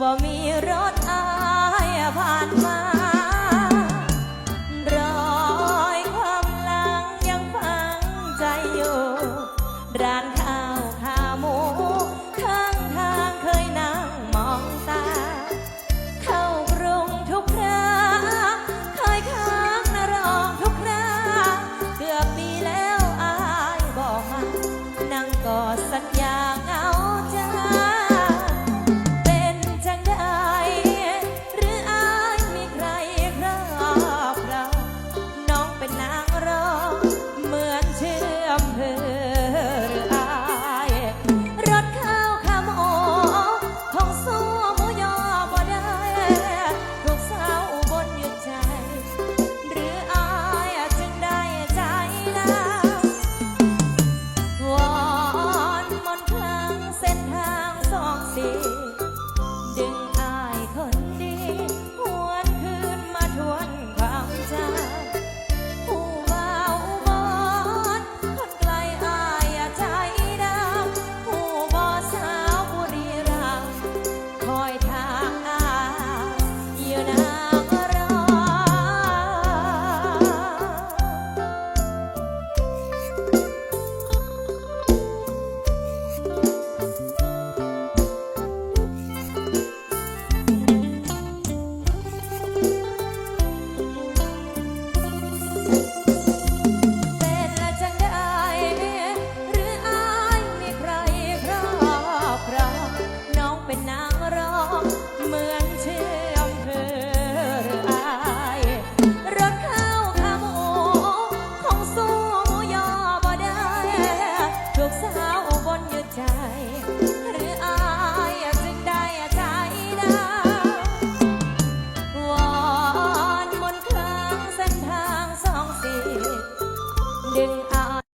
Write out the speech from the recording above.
บ่มีรถอายผ่านมารอยความหลังยังฟังใจอยู่ ร้านข้าว day.